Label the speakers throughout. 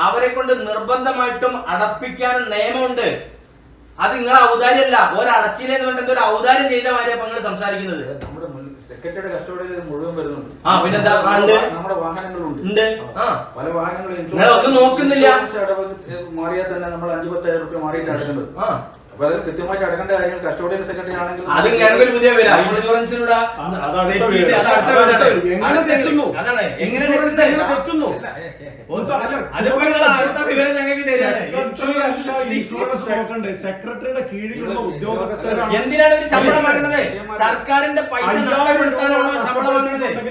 Speaker 1: അവരെ കൊണ്ട് നിർബന്ധമായിട്ടും അടപ്പിക്കാൻ നിയമമുണ്ട്. അത് നിങ്ങൾ ഔദാര്യമല്ല. ഒരടച്ചില്ലെന്ന് പറഞ്ഞിട്ട് എന്തോ ഒരു ഔദാര്യം ചെയ്ത മാതിരി അപ്പൊ നിങ്ങൾ സംസാരിക്കുന്നത്
Speaker 2: സെക്രട്ടറിയുടെ കസ്റ്റഡിയിൽ മുഴുവൻ വരുന്നുണ്ട്.
Speaker 1: ആ, പിന്നെന്താ?
Speaker 2: നമ്മുടെ വാഹനങ്ങളുണ്ട്.
Speaker 1: ഉണ്ട്. ആ.
Speaker 2: പല വാഹനങ്ങളും
Speaker 1: നോക്കുന്നില്ല.
Speaker 2: മാറിയാൽ തന്നെ നമ്മൾ അഞ്ചു പത്തായിരം റുപ്യ മാറിയിട്ട് അടക്കേണ്ടത്.
Speaker 1: ആ.
Speaker 2: അപ്പൊ അത് കൃത്യമായിട്ട് അടക്കേണ്ട കാര്യങ്ങൾ കസ്റ്റോഡിയൻ സെക്രട്ടറി ആണെങ്കിൽ
Speaker 1: അത് പുതിയ ഇൻഷുറൻസിലൂടെ
Speaker 3: അതാണ് എങ്ങനെ തെറ്റുന്നു?
Speaker 1: അതാണ്. എങ്ങനെ
Speaker 3: ഇൻഷുറൻസ് എങ്ങനെ തെറ്റുന്നു? സെക്രട്ടറിയുടെ കീഴിലുള്ള ഉദ്യോഗസ്ഥരാണ്.
Speaker 1: എന്തിനാണ് ഒരു ശമ്പളം വാങ്ങുന്നത്? സർക്കാരിന്റെ പൈസ നഷ്ടപ്പെടുത്താനാണോ ശമ്പളം വാങ്ങുന്നത്?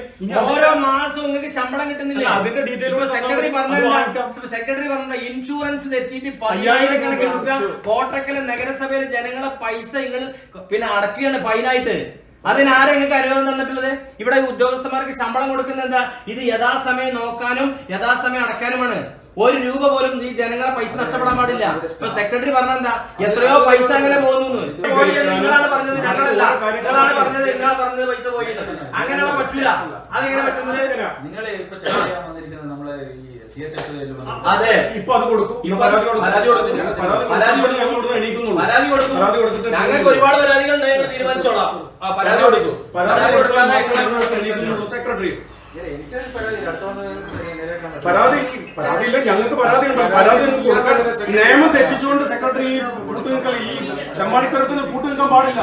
Speaker 1: ഓരോ മാസവും നിങ്ങൾക്ക് ശമ്പളം കിട്ടുന്നില്ല?
Speaker 3: അതിന്റെ ഡീറ്റെയിൽ
Speaker 1: സെക്രട്ടറി
Speaker 3: അത്
Speaker 1: സെക്രട്ടറി പറഞ്ഞ ഇൻഷുറൻസ് തെറ്റിയിട്ട് പതിനായിരക്കണക്കിന്
Speaker 3: രൂപ
Speaker 1: കോട്ടക്കലെ നഗരസഭയിലെ ജനങ്ങളെ പൈസ നിങ്ങൾ പിന്നെ അടക്കുകയാണ് ഫൈനായിട്ട്. അതിനാരെ നിങ്ങൾക്ക് അനുവാദം തന്നിട്ടുള്ളത്? ഇവിടെ ഉദ്യോഗസ്ഥന്മാർക്ക് ശമ്പളം കൊടുക്കുന്നത് എന്താ? ഇത് യഥാസമയം നോക്കാനും യഥാസമയം അടക്കാനുമാണ് ഒരു രൂപ പോലും ഈ ജനങ്ങളെ പൈസ നഷ്ടപ്പെടാൻ പാടില്ല. ഇപ്പൊ സെക്രട്ടറി പറഞ്ഞ എന്താ? എത്രയോ പൈസ അങ്ങനെ പോകുന്നു നിങ്ങളാണ് പറഞ്ഞത് ഞങ്ങളല്ല. നിങ്ങളാണ് പറഞ്ഞത് നിങ്ങളാ പറഞ്ഞത് പൈസ പോയി. അങ്ങനെയുള്ള പറ്റില്ല. അതെങ്ങനെ പറ്റുന്നത്?
Speaker 2: നിങ്ങളെ ഇപ്പൊ ചെക്ക് ചെയ്യാൻ വന്നിരിക്കുന്നത് നമ്മളെ ഈ
Speaker 1: അതെ.
Speaker 3: ഇപ്പൊ അത് കൊടുക്കും. പരാതി കൊടുക്കും.
Speaker 1: പരാതി
Speaker 3: കൊടുത്തിട്ട്
Speaker 1: ഞങ്ങൾക്ക് ഒരുപാട് പരാതികൾ തീരുമാനിച്ചോളാം. പരാതി കൊടുക്കും.
Speaker 3: പരാതി സെക്രട്ടറി.
Speaker 2: പരാതി അടുത്ത വന്ന് നേരെയാക്കാൻ പറ്റും.
Speaker 3: പരാതി പരാതി ഇല്ല ഞങ്ങൾക്ക് പരാതി പരാതി കൊടുക്കാൻ നിയമം തെറ്റിച്ചുകൊണ്ട് സെക്രട്ടറി കൂട്ടുനിൽക്കൽ ഈ തെമ്മാടിത്തരത്തിന് കൂട്ടുനിൽക്കാൻ പാടില്ല.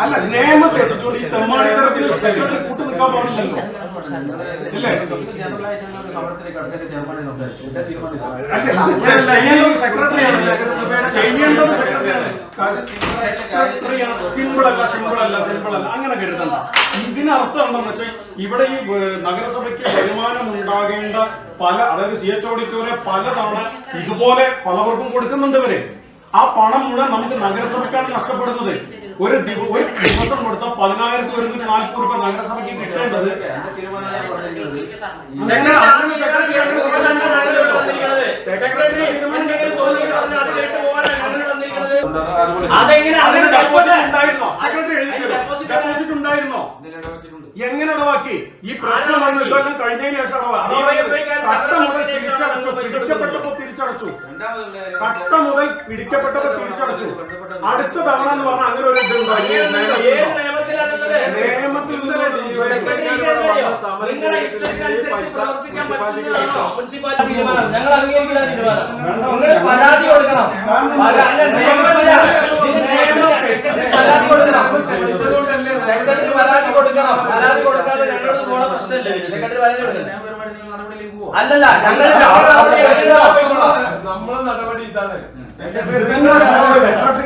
Speaker 3: അല്ല നിയമം തെറ്റിച്ചുകൊണ്ട് ഈ തെമ്മാടിത്തരത്തിന് സെക്രട്ടറി പാടില്ലല്ലോ ഇല്ലേ? ചെയ്യേണ്ടത് സെക്രട്ടറിയാണ് സിമ്പിൾ അല്ല സിമ്പിൾ അല്ല സിമ്പിൾ അല്ല അങ്ങനെ കരുതണ്ട ഇതിനർത്ഥം എന്താണെന്ന് വെച്ചാൽ ഇവിടെ ഈ നഗരസഭയ്ക്ക് വരുമാനം ഉണ്ടാകേണ്ട പല അതായത് സി എച്ച് ഓഡിറ്റോറിയം പലതവണ ഇതുപോലെ പലവർക്കും കൊടുക്കുന്നുണ്ട് ഇവർ ആ പണം മുഴുവൻ നമുക്ക് നഗരസഭയ്ക്കാണ് നഷ്ടപ്പെടുന്നത് ഒരു ഒരു ദിവസം കൊടുത്ത പതിനായിരത്തി ഒരുന്നൂറ്റി നാൽപ്പത് രൂപ നഗരസഭയ്ക്ക് കിട്ടേണ്ടത്.
Speaker 2: എന്റെ ഈ
Speaker 3: പ്രശ്നം വന്ന. ഇതെല്ലാം കഴിഞ്ഞതിന്
Speaker 1: ശേഷമാണോ?
Speaker 3: മുതൽ തിരിച്ചടച്ചു. പിടിക്കപ്പെട്ടപ്പോ തിരിച്ചടച്ചു കട്ട മുതൽ പിടിക്കപ്പെട്ടപ്പോ തിരിച്ചടച്ചു. അടുത്ത തവണ എന്ന് പറഞ്ഞാൽ അങ്ങനെ ഒരു ഇതുണ്ടോ? നിയമത്തിൽ?
Speaker 1: ഞങ്ങൾ അംഗീകരിക്കുന്ന തീരുമാനം. നിങ്ങൾ പരാതി കൊടുക്കണം. പരാതി കൊടുക്കണം. പരാതി കൊടുക്കണം. പരാതി കൊടുക്കാതെ ഞങ്ങളോട് പോണ പ്രശ്നമില്ല സെക്രട്ടറി പരാതി കൊടുക്കണം. അല്ലല്ല ഞങ്ങൾ
Speaker 4: നമ്മളെ നടപടി ഇതാണ്.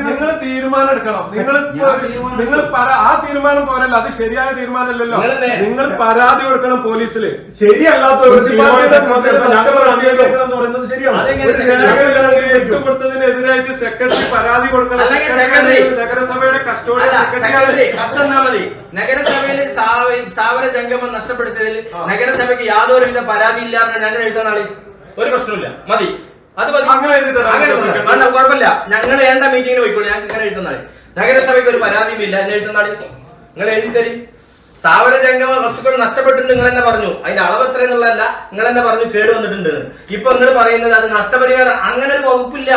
Speaker 4: നിങ്ങൾ തീരുമാനം എടുക്കണം. നിങ്ങൾ നിങ്ങൾ ആ തീരുമാനം പോരല്ല അത് ശരിയായ തീരുമാനമല്ലല്ലോ. നിങ്ങൾ പരാതി കൊടുക്കണം പോലീസിൽ
Speaker 3: ശരിയല്ലാത്ത
Speaker 4: കൊടുത്തതിനെതിരായിട്ട് സെക്രട്ടറി പരാതി കൊടുക്കണം. നഗരസഭയുടെ കസ്റ്റോഡി
Speaker 1: സെക്രട്ടറി നഗരസഭയിൽ സ്ഥാവ- ജംഗമം നഷ്ടപ്പെടുത്തിയതിൽ നഗരസഭയ്ക്ക് യാതൊരുവിധ പരാതി ഇല്ലാന്ന് ഞാൻ എഴുതാൻ ഒരു പ്രശ്നമില്ല മതി. അത്
Speaker 4: അങ്ങനെ
Speaker 1: കുഴപ്പമില്ല. ഞങ്ങൾ വേണ്ട മീറ്റിംഗിന് പോയിക്കോളൂ. ഞങ്ങൾക്ക് ഇങ്ങനെ എഴുതുന്ന നഗരസഭയ്ക്ക് ഒരു പരാതിയും ഇല്ല എന്നെ എഴുതുന്ന നിങ്ങൾ എഴുതി തരി. സ്ഥാവര ജംഗമ വസ്തുക്കൾ നഷ്ടപ്പെട്ടിട്ടുണ്ട് നിങ്ങൾ തന്നെ പറഞ്ഞു. അതിന്റെ അളവ് എത്ര എന്നുള്ളതല്ല നിങ്ങൾ തന്നെ പറഞ്ഞു കേട് വന്നിട്ടുണ്ട്. ഇപ്പൊ നിങ്ങൾ പറയുന്നത് അത് നഷ്ടപരിഹാരം. അങ്ങനെ ഒരു വകുപ്പില്ല.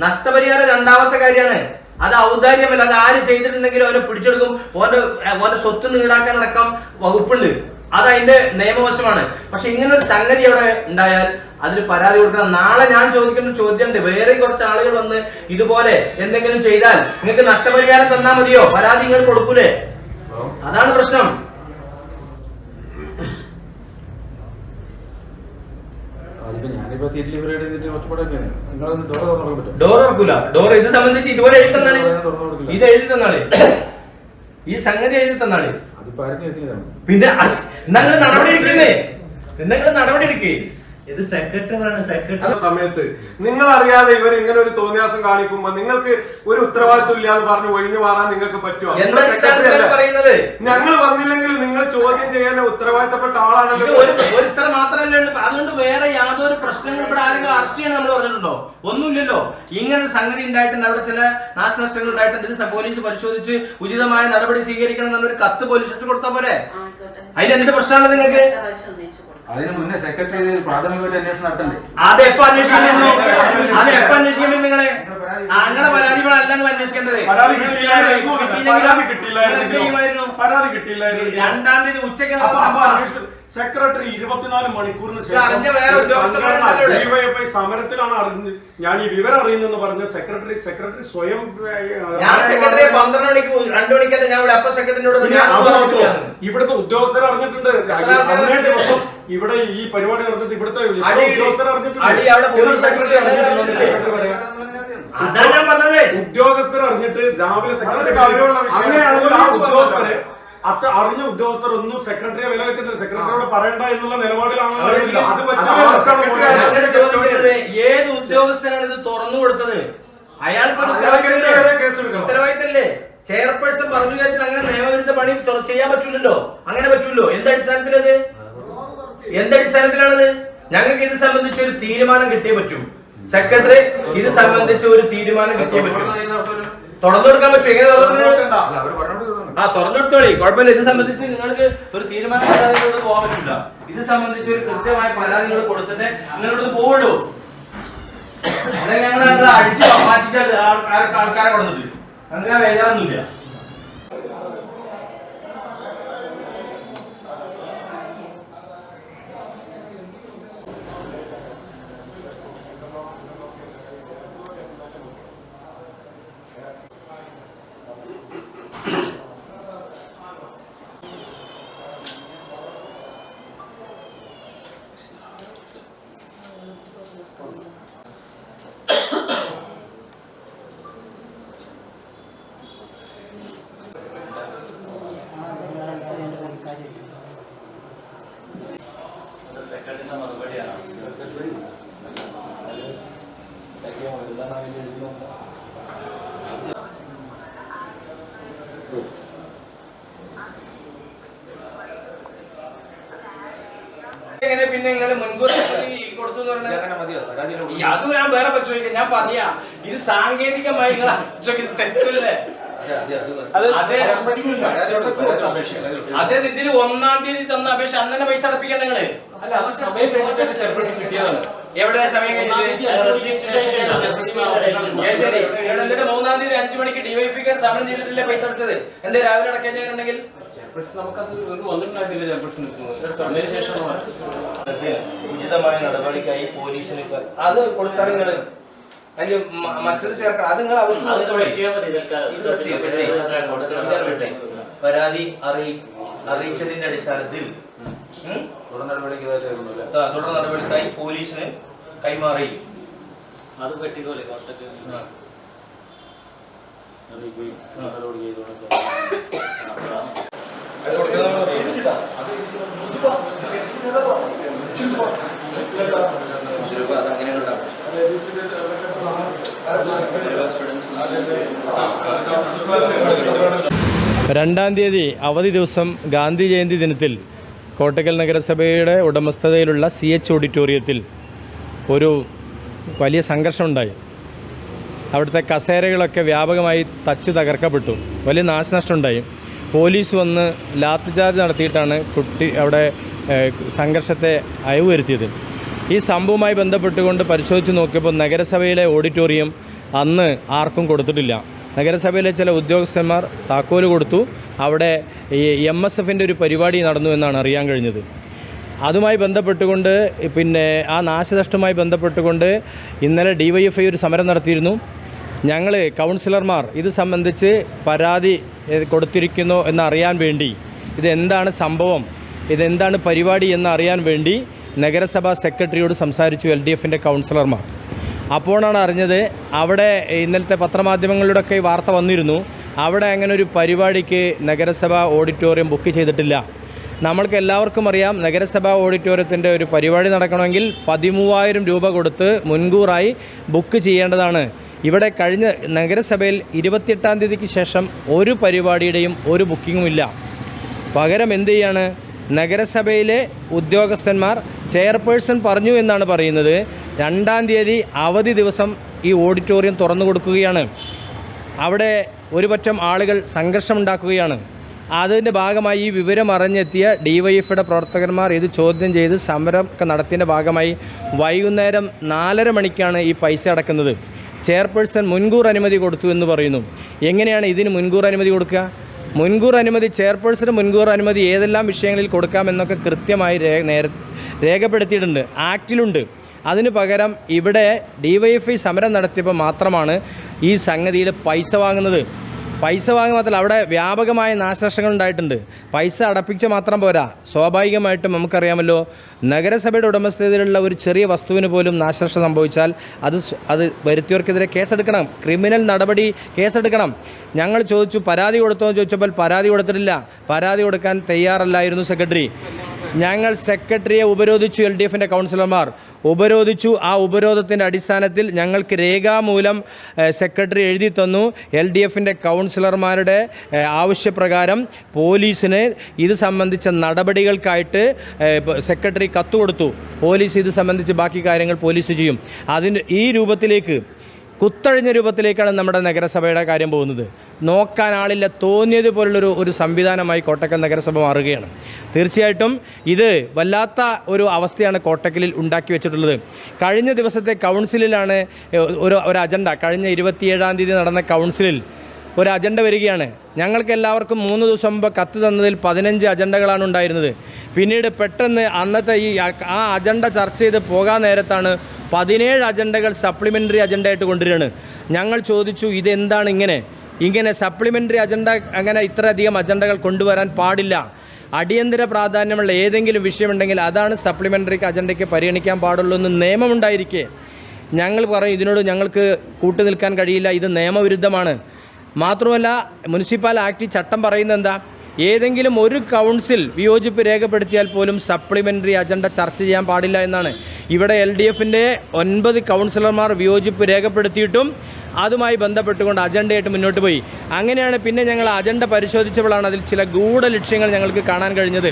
Speaker 1: നഷ്ടപരിഹാരം രണ്ടാമത്തെ കാര്യമാണ്. അത് ഔദാര്യമല്ല. അത് ആര് ചെയ്തിട്ടുണ്ടെങ്കിലും അവനെ പിടിച്ചെടുക്കും. ഓന്റെ ഓന്റെ സ്വത്ത് നീടാക്കാൻ അടക്കം വകുപ്പുണ്ട്. അത് അതിന്റെ നിയമവശമാണ്. പക്ഷെ ഇങ്ങനെ ഒരു സംഗതി അവിടെ ഉണ്ടായാൽ അതിൽ പരാതി കൊടുക്കണം. നാളെ ഞാൻ ചോദിക്കുന്ന ചോദ്യമുണ്ട്. വേറെ കുറച്ച് ആളുകൾ വന്ന് ഇതുപോലെ എന്തെങ്കിലും ചെയ്താൽ നിങ്ങൾക്ക് നഷ്ടപരിഹാരം തന്നാ മതിയോ? പരാതി നിങ്ങൾ കൊടുക്കൂലേ? അതാണ് പ്രശ്നം.
Speaker 2: ഡോർ
Speaker 1: തുറക്കൂല. ഡോർ ഇത് സംബന്ധിച്ച് ഇതുപോലെ എഴുതി
Speaker 2: തന്നാൽ.
Speaker 1: ഇത് എഴുതി തന്നാൽ. ഈ സംഗതി എഴുതി
Speaker 2: തന്നാൽ.
Speaker 1: പിന്നെ നിങ്ങൾ നടപടി എടുക്കുന്നേ? നിങ്ങൾ നടപടി എടുക്കേ?
Speaker 5: ഇത് സെക്രട്ടറി പറയണ സെക്രട്ടറി
Speaker 4: സമയത്ത്. നിങ്ങൾ അറിയാതെ ഇവർ ഇങ്ങനെ ഒരു തോന്നിയാസം കാണിക്കുമ്പോ നിങ്ങൾക്ക് ഒരു ഉത്തരവാദിത്വം ഇല്ലാന്ന് പറഞ്ഞ് ഒഴിഞ്ഞു മാറാൻ നിങ്ങൾക്ക് പറ്റുമോ ഞങ്ങൾ വന്നില്ലെങ്കിൽ നിങ്ങൾ ചോദ്യം ചെയ്യാൻ ഉത്തരവാദിത്തപ്പെട്ട ആളാണല്ലോ
Speaker 1: മാത്രമല്ലേ ഉള്ളൂ. അതുകൊണ്ട് വേറെ യാതൊരു പ്രശ്നങ്ങളും ഇവിടെ ആരെങ്കിലും അറസ്റ്റ് ചെയ്യണം നമ്മൾ പറഞ്ഞിട്ടുണ്ടോ? ഒന്നുമില്ലല്ലോ. ഇങ്ങനെ ഒരു സംഗതി ഉണ്ടായിട്ടുണ്ട്. അവിടെ ചില നാശനഷ്ടങ്ങൾ ഉണ്ടായിട്ടുണ്ട്. ഇത് പോലീസ് പരിശോധിച്ച് ഉചിതമായ നടപടി സ്വീകരിക്കണം എന്നൊരു കത്ത് പോലീസ് കൊടുത്താൽ പോരെ. അതിന് എന്ത് പ്രശ്നമാണ് നിങ്ങൾക്ക്.
Speaker 6: അതിന് മുന്നേ സെക്രട്ടറി പ്രാഥമികമായിട്ട് അന്വേഷണം നടത്തണ്ടേ?
Speaker 2: അത് എപ്പോ അന്വേഷിക്കേണ്ടിരുന്നു അത് എപ്പോ അന്വേഷിക്കേണ്ടത് നിങ്ങൾ അങ്ങനെ പരാതികളല്ല നിങ്ങൾ അന്വേഷിക്കേണ്ടത്.
Speaker 3: പരാതി കിട്ടിയില്ലായിരുന്നു. പരാതി. പരാതി
Speaker 2: രണ്ടാം തീയതി ഉച്ചയ്ക്ക്
Speaker 3: സെക്രട്ടറി ഇരുപത്തിനാല് മണിക്കൂറിന് ശേഷം സമരത്തിലാണ് അറിഞ്ഞ് ഞാൻ ഈ വിവരം അറിയുന്നെന്ന് പറഞ്ഞ സെക്രട്ടറി സെക്രട്ടറി സ്വയം
Speaker 2: ഞാൻ സെക്രട്ടറി പന്ത്രണ്ട് മണിക്ക് രണ്ടു മണിക്ക് മണിക്കല്ല ഞാൻ ഇവിടെ അപ്പൊ സെക്രട്ടറിനോട്?
Speaker 3: ഇവിടുത്തെ ഉദ്യോഗസ്ഥർ അറിഞ്ഞിട്ടുണ്ട്. അന്നേ ദിവസം ഇവിടെ ഈ പരിപാടി നടന്നിട്ട് ഇവിടുത്തെ ഉദ്യോഗസ്ഥർ അറിഞ്ഞിട്ടുണ്ട്. സെക്രട്ടറി അറിഞ്ഞിട്ടില്ല സെക്രട്ടറി പറയാം.
Speaker 2: അതാ ഞാൻ പറഞ്ഞത്.
Speaker 3: ഉദ്യോഗസ്ഥർ അറിഞ്ഞിട്ട് രാവിലെ സെക്രട്ടറി അങ്ങനെയാണെങ്കിൽ ആ ഉദ്യോഗസ്ഥരെ അത്ര അറിഞ്ഞ ഉദ്യോഗസ്ഥർ ഒന്നും സെക്രട്ടറിയെ വില വെക്കുന്നില്ല സെക്രട്ടറിയോട് പറയണ്ട എന്നുള്ള നിലപാടിലാണ്
Speaker 2: ഏത് ഉദ്യോഗസ്ഥനാണ് ഇത് തുറന്നു കൊടുത്തത്? അയാൾക്ക് ചെയർപേഴ്സൺ പറഞ്ഞു വിചാരിച്ചാൽ അങ്ങനെ നിയമവിരുദ്ധ പണി ചെയ്യാൻ പറ്റൂലല്ലോ? അങ്ങനെ പറ്റൂല്ലോ എന്തടിസ്ഥാനത്തിലത് എന്തടിസ്ഥാനത്തിലാണത് ഞങ്ങൾക്ക് ഇത് സംബന്ധിച്ച് ഒരു തീരുമാനം കിട്ടിയേ പറ്റൂ. സെക്രട്ടറി ഇത് സംബന്ധിച്ച് ഒരു തീരുമാനം കിട്ടിയേ പറ്റും. തുറന്നു കൊടുക്കാൻ പറ്റും. എങ്ങനെ തുറന്നു ആ തുറന്നെടുത്തോളി. കുഴപ്പമില്ല. ഇത് സംബന്ധിച്ച് നിങ്ങൾക്ക് ഒരു തീരുമാനം പോകാൻ പറ്റില്ല. ഇത് സംബന്ധിച്ച് ഒരു കൃത്യമായ പരാതി നിങ്ങൾ കൊടുത്തിട്ട് നിങ്ങളോട് പോവുള്ളൂ. അല്ലെങ്കിൽ ഞങ്ങൾ അടിച്ച് മാറ്റിച്ചാൽ ആൾക്കാരെ ആൾക്കാരെ കൊടുത്തിട്ട് അങ്ങനെ വേജാറൊന്നുമില്ല. പിന്നെ നിങ്ങൾ മുൻകൂർ കൊടുത്തു? അത് ഞാൻ വേറെ ചോദിക്കാം ഞാൻ പറയാ. ഇത് സാങ്കേതികമായി നിങ്ങൾ തെറ്റല്ലേ?
Speaker 6: അതെ ഇതിന് അത്
Speaker 2: അതേ ഇതിൽ ഒന്നാം തീയതി തന്ന അപേക്ഷ അന്ന് തന്നെ പൈസ
Speaker 7: അടപ്പിക്കാൻ നിങ്ങൾ.
Speaker 2: എവിടെ സമയം ശരി. എന്നിട്ട് മൂന്നാം തീയതി അഞ്ചു മണിക്ക് ഡിവൈഫിക്കാൻ സമരം ചെയ്തിട്ടില്ലേ പൈസ അടച്ചത്? എന്താ രാവിലെ അടക്കാൻ ചെയ്യുന്നുണ്ടെങ്കിൽ
Speaker 7: നമുക്കത് വന്നിട്ടുണ്ടായിരുന്നില്ല ചെയർപേഴ്സൺ
Speaker 2: ഉചിതമായ നടപടിക്കായി പോലീസിന് അത് കൊടുത്താണെങ്കിൽ അതിന് മറ്റൊരു ചേർക്കണം അത് നിങ്ങൾ അവർക്ക്. പരാതി അറിയി അറിയിച്ചതിന്റെ അടിസ്ഥാനത്തിൽ
Speaker 6: തുടർ
Speaker 2: നടപടിക്കായി പോലീസിന് കൈമാറി.
Speaker 5: അത് വെട്ടിക്കോളി കോട്ടക്ക്
Speaker 6: നടപടി ചെയ്തുകൊണ്ട്
Speaker 1: രണ്ടാം തീയതി അവധി ദിവസം ഗാന്ധി ജയന്തി ദിനത്തിൽ കോട്ടക്കൽ നഗരസഭയുടെ ഉടമസ്ഥതയിലുള്ള സി എച്ച് ഓഡിറ്റോറിയത്തിൽ ഒരു വലിയ സംഘർഷമുണ്ടായി. അവിടുത്തെ കസേരകളൊക്കെ വ്യാപകമായി തച്ച് തകർക്കപ്പെട്ടു. വലിയ നാശനഷ്ടമുണ്ടായി. പോലീസ് വന്ന് ലാത്തി ചാർജ് നടത്തിയിട്ടാണ് കുട്ടി അവിടെ സംഘർഷത്തെ അയവ് വരുത്തിയത് ഈ സംഭവവുമായി ബന്ധപ്പെട്ടുകൊണ്ട് പരിശോധിച്ച് നോക്കിയപ്പോൾ നഗരസഭയിലെ ഓഡിറ്റോറിയം അന്ന് ആർക്കും കൊടുത്തിട്ടില്ല. നഗരസഭയിലെ ചില ഉദ്യോഗസ്ഥന്മാർ താക്കോൽ കൊടുത്തു. അവിടെ ഈ എം എസ് എഫിന്റെ ഒരു പരിപാടി നടന്നു എന്നാണ് അറിയാൻ കഴിഞ്ഞത്. അതുമായി ബന്ധപ്പെട്ടുകൊണ്ട് പിന്നെ ആ നാശനഷ്ടവുമായി ബന്ധപ്പെട്ടുകൊണ്ട് ഇന്നലെ ഡി ഒരു സമരം നടത്തിയിരുന്നു. ഞങ്ങൾ കൗൺസിലർമാർ ഇത് സംബന്ധിച്ച് പരാതി കൊടുത്തിരിക്കുന്നു എന്നറിയാൻ വേണ്ടി ഇതെന്താണ് സംഭവം ഇതെന്താണ് പരിപാടി എന്നറിയാൻ വേണ്ടി നഗരസഭാ സെക്രട്ടറിയോട് സംസാരിച്ചു എൽ ഡി എഫിന്റെ കൗൺസിലർമാർ. അപ്പോഴാണ് അറിഞ്ഞത് അവിടെ ഇന്നലത്തെ പത്രമാധ്യമങ്ങളിലൂടെയൊക്കെ വാർത്ത വന്നിരുന്നു അവിടെ അങ്ങനെ ഒരു പരിപാടിക്ക് നഗരസഭാ ഓഡിറ്റോറിയം ബുക്ക് ചെയ്തിട്ടില്ല. നമ്മൾക്ക് എല്ലാവർക്കും അറിയാം നഗരസഭാ ഓഡിറ്റോറിയത്തിന്റെ ഒരു പരിപാടി നടക്കണമെങ്കിൽ പതിമൂവായിരം രൂപ കൊടുത്ത് മുൻകൂറായി ബുക്ക് ചെയ്യേണ്ടതാണ്. ഇവിടെ കഴിഞ്ഞ നഗരസഭയിൽ ഇരുപത്തിയെട്ടാം തീയതിക്ക് ശേഷം ഒരു പരിപാടിയുടെയും ഒരു ബുക്കിങ്ങും ഇല്ല പകരം എന്ത് ചെയ്യാണ്? നഗരസഭയിലെ ഉദ്യോഗസ്ഥന്മാർ ചെയർപേഴ്സൺ പറഞ്ഞു എന്നാണ് പറയുന്നത്. രണ്ടാം തീയതി അവധി ദിവസം ഈ ഓഡിറ്റോറിയം തുറന്നു കൊടുക്കുകയാണ്. അവിടെ ഒരുപറ്റം ആളുകൾ സംഘർഷമുണ്ടാക്കുകയാണ് അതിന്റെ ഭാഗമായി ഈ വിവരം അറിഞ്ഞെത്തിയ ഡിവൈഎഫ്ഐയുടെ പ്രവർത്തകന്മാർ ഇത് ചോദ്യം ചെയ്ത് സമരം നടത്തിയതിന്റെ ഭാഗമായി വൈകുന്നേരം നാലര മണിക്കാണ് ഈ പൈസ അടക്കുന്നത്. ചെയർപേഴ്സൺ മുൻകൂർ അനുമതി കൊടുത്തു എന്ന് പറയുന്നു. എങ്ങനെയാണ് ഇതിന് മുൻകൂർ അനുമതി കൊടുക്കുക? മുൻകൂർ അനുമതി ചെയർപേഴ്സന് മുൻകൂർ അനുമതി ഏതെല്ലാം വിഷയങ്ങളിൽ കൊടുക്കാമെന്നൊക്കെ കൃത്യമായി രേഖപ്പെടുത്തിയിട്ടുണ്ട്. ആക്റ്റിലുണ്ട് അതിന് പകരം ഇവിടെ ഡിവൈഎഫ്ഐ സമരം നടത്തിയപ്പോൾ മാത്രമാണ് ഈ സംഗതിയിൽ പൈസ വാങ്ങുന്നത്. പൈസ വാങ്ങി മാത്രമല്ല അവിടെ വ്യാപകമായ നാശനഷ്ടങ്ങൾ ഉണ്ടായിട്ടുണ്ട്. പൈസ അടപ്പിച്ച മാത്രം പോരാ. സ്വാഭാവികമായിട്ടും നമുക്കറിയാമല്ലോ നഗരസഭയുടെ ഉടമസ്ഥതയിലുള്ള ഒരു ചെറിയ വസ്തുവിന് പോലും നാശനഷ്ടം സംഭവിച്ചാൽ അത് അത് വരുത്തിയവർക്കെതിരെ കേസെടുക്കണം. ക്രിമിനൽ നടപടി കേസെടുക്കണം. ഞങ്ങൾ ചോദിച്ചു പരാതി കൊടുത്തോ? എന്ന് ചോദിച്ചപ്പോൾ പരാതി കൊടുത്തിട്ടില്ല. പരാതി കൊടുക്കാൻ തയ്യാറല്ലായിരുന്നു സെക്രട്ടറി. ഞങ്ങൾ സെക്രട്ടറിയെ ഉപരോധിച്ചു എൽ ഡി എഫിന്റെ കൗൺസിലർമാർ. ഉപരോധിച്ചു. ആ ഉപരോധത്തിന്റെ അടിസ്ഥാനത്തിൽ ഞങ്ങൾക്ക് രേഖാമൂലം സെക്രട്ടറി എഴുതി തന്നു. എൽ ഡി എഫിന്റെ കൗൺസിലർമാരുടെ ആവശ്യപ്രകാരം പോലീസിന് ഇത് സംബന്ധിച്ച നടപടികൾക്കായിട്ട് സെക്രട്ടറി കത്ത് കൊടുത്തു. പോലീസ് ഇത് സംബന്ധിച്ച് ബാക്കി കാര്യങ്ങൾ പോലീസ് ചെയ്യും. അതിന് ഈ രൂപത്തിലേക്ക് കുത്തഴിഞ്ഞ രൂപത്തിലേക്കാണ് നമ്മുടെ നഗരസഭയുടെ കാര്യം പോകുന്നത്. നോക്കാൻ ആളില്ല തോന്നിയതുപോലുള്ളൊരു ഒരു സംവിധാനമായി കോട്ടക്കൽ നഗരസഭ മാറുകയാണ്. തീർച്ചയായിട്ടും ഇത് വല്ലാത്ത ഒരു അവസ്ഥയാണ് കോട്ടക്കലിൽ ഉണ്ടാക്കി വെച്ചിട്ടുള്ളത്. കഴിഞ്ഞ ദിവസത്തെ കൗൺസിലിലാണ് ഒരു ഒരു അജണ്ട. കഴിഞ്ഞ ഇരുപത്തിയേഴാം തീയതി നടന്ന കൗൺസിലിൽ ഒരു അജണ്ട വരികയാണ്. ഞങ്ങൾക്ക് എല്ലാവർക്കും മൂന്ന് ദിവസം മുമ്പ് കത്ത് തന്നതിൽ പതിനഞ്ച് അജണ്ടകളാണ് ഉണ്ടായിരുന്നത്. പിന്നീട് പെട്ടെന്ന് അന്നത്തെ ഈ ആ- അജണ്ട ചർച്ച ചെയ്ത് പോകാൻ നേരത്താണ് പതിനേഴ് അജണ്ടകൾ സപ്ലിമെന്ററി അജണ്ടയായിട്ട് കൊണ്ടുവരികയാണ്. ഞങ്ങൾ ചോദിച്ചു ഇതെന്താണ് ഇങ്ങനെ? ഇങ്ങനെ സപ്ലിമെന്ററി അജണ്ട അങ്ങനെ ഇത്രയധികം അജണ്ടകൾ കൊണ്ടുവരാൻ പാടില്ല. അടിയന്തര പ്രാധാന്യമുള്ള ഏതെങ്കിലും വിഷയമുണ്ടെങ്കിൽ അതാണ് സപ്ലിമെന്ററി അജണ്ടയ്ക്ക് പരിഗണിക്കാൻ പാടുള്ളൂ എന്ന് നിയമമുണ്ടായിരിക്കെ. ഞങ്ങൾ പറയും ഇതിനോട് ഞങ്ങൾക്ക് കൂട്ടുനിൽക്കാൻ കഴിയില്ല. ഇത് നിയമവിരുദ്ധമാണ്. മാത്രമല്ല മുനിസിപ്പൽ ആക്ട് ചട്ടം പറയുന്നത് എന്താ? ഏതെങ്കിലും ഒരു കൗൺസിൽ വിയോജിപ്പ് രേഖപ്പെടുത്തിയാൽ പോലും സപ്ലിമെന്ററി അജണ്ട ചർച്ച ചെയ്യാൻ പാടില്ല എന്നാണ്. ഇവിടെ എൽ ഡി എഫിന്റെ ഒൻപത് കൗൺസിലർമാർ വിയോജിപ്പ് രേഖപ്പെടുത്തിയിട്ടും അതുമായി ബന്ധപ്പെട്ടുകൊണ്ട് അജണ്ടയായിട്ട് മുന്നോട്ട് പോയി. അങ്ങനെയാണ് പിന്നെ ഞങ്ങൾ അജണ്ട പരിശോധിച്ചപ്പോഴാണ് അതിൽ ചില ഗൂഢ ലക്ഷ്യങ്ങൾ ഞങ്ങൾക്ക് കാണാൻ കഴിഞ്ഞത്.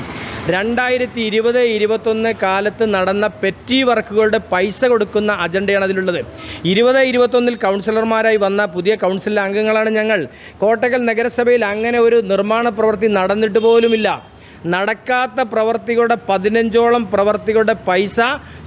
Speaker 1: രണ്ടായിരത്തി ഇരുപത് ഇരുപത്തൊന്ന് കാലത്ത് നടന്ന പെറ്റി വർക്കുകളുടെ പൈസ കൊടുക്കുന്ന അജണ്ടയാണ് അതിലുള്ളത്. ഇരുപത് ഇരുപത്തൊന്നിൽ കൗൺസിലർമാരായി വന്ന പുതിയ കൗൺസിലിലെ അംഗങ്ങളാണ് ഞങ്ങൾ. കോട്ടക്കൽ നഗരസഭയിൽ അങ്ങനെ ഒരു നിർമ്മാണ പ്രവൃത്തി നടന്നിട്ട് പോലുമില്ല. നടക്കാത്ത പ്രവർത്തികളുടെ പതിനഞ്ചോളം പ്രവർത്തികളുടെ പൈസ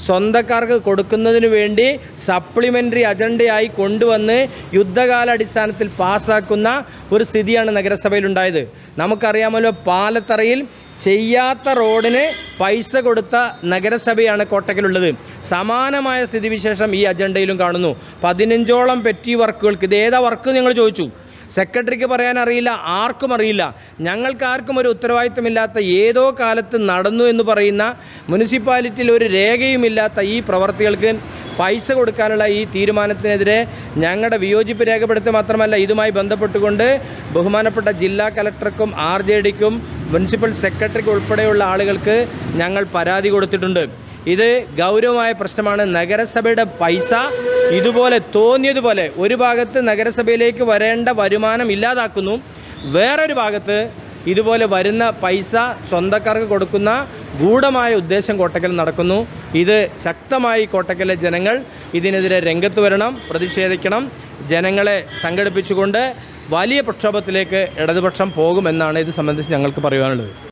Speaker 1: സ്വന്തക്കാർക്ക് കൊടുക്കുന്നതിന് വേണ്ടി സപ്ലിമെന്ററി അജണ്ടയായി കൊണ്ടുവന്ന് യുദ്ധകാലാടിസ്ഥാനത്തിൽ പാസ്സാക്കുന്ന ഒരു സ്ഥിതിയാണ് നഗരസഭയിലുണ്ടായത്. നമുക്കറിയാമല്ലോ പാലത്തറയിൽ ചെയ്യാത്ത റോഡിന് പൈസ കൊടുത്ത നഗരസഭയാണ് കോട്ടക്കിലുള്ളത്. സമാനമായ സ്ഥിതിവിശേഷം ഈ അജണ്ടയിലും കാണുന്നു. പതിനഞ്ചോളം പെറ്റി വർക്കുകൾക്ക് ഇത് ഏതാ വർക്ക് നിങ്ങൾ ചോദിച്ചു. സെക്രട്ടറിക്ക് പറയാൻ അറിയില്ല ആർക്കും അറിയില്ല. ഞങ്ങൾക്ക് ആർക്കും ഒരു ഉത്തരവാദിത്തമില്ലാത്ത ഏതോ കാലത്ത് നടന്നു എന്ന് പറയുന്ന മുനിസിപ്പാലിറ്റിയിൽ ഒരു രേഖയുമില്ലാത്ത ഈ പ്രവർത്തികൾക്ക് പൈസ കൊടുക്കാനുള്ള ഈ തീരുമാനത്തിനെതിരെ ഞങ്ങളുടെ വിയോജിപ്പ് രേഖപ്പെടുത്തി മാത്രമല്ല ഇതുമായി ബന്ധപ്പെട്ടുകൊണ്ട് ബഹുമാനപ്പെട്ട ജില്ലാ കലക്ടർക്കും ആർ ജെ ഡിക്കും മുനിസിപ്പൽ സെക്രട്ടറിക്കും ഉൾപ്പെടെയുള്ള ആളുകൾക്ക് ഞങ്ങൾ പരാതി കൊടുത്തിട്ടുണ്ട്. ഇത് ഗൗരവമായ പ്രശ്നമാണ്. നഗരസഭയുടെ പൈസ ഇതുപോലെ തോന്നിയതുപോലെ ഒരു ഭാഗത്ത് നഗരസഭയിലേക്ക് വരേണ്ട വരുമാനം ഇല്ലാതാക്കുന്നു. വേറൊരു ഭാഗത്ത് ഇതുപോലെ വരുന്ന പൈസ സ്വന്തക്കാർക്ക് കൊടുക്കുന്ന ഗൂഢമായ ഉദ്ദേശം കോട്ടക്കൽ നടക്കുന്നു. ഇത് ശക്തമായി കോട്ടക്കലെ ജനങ്ങൾ ഇതിനെതിരെ രംഗത്ത് വരണം പ്രതിഷേധിക്കണം. ജനങ്ങളെ സംഘടിപ്പിച്ചുകൊണ്ട് വലിയ പ്രക്ഷോഭത്തിലേക്ക് ഇടതുപക്ഷം പോകുമെന്നാണ് ഇത് സംബന്ധിച്ച് ഞങ്ങൾക്ക് പറയുവാനുള്ളത്.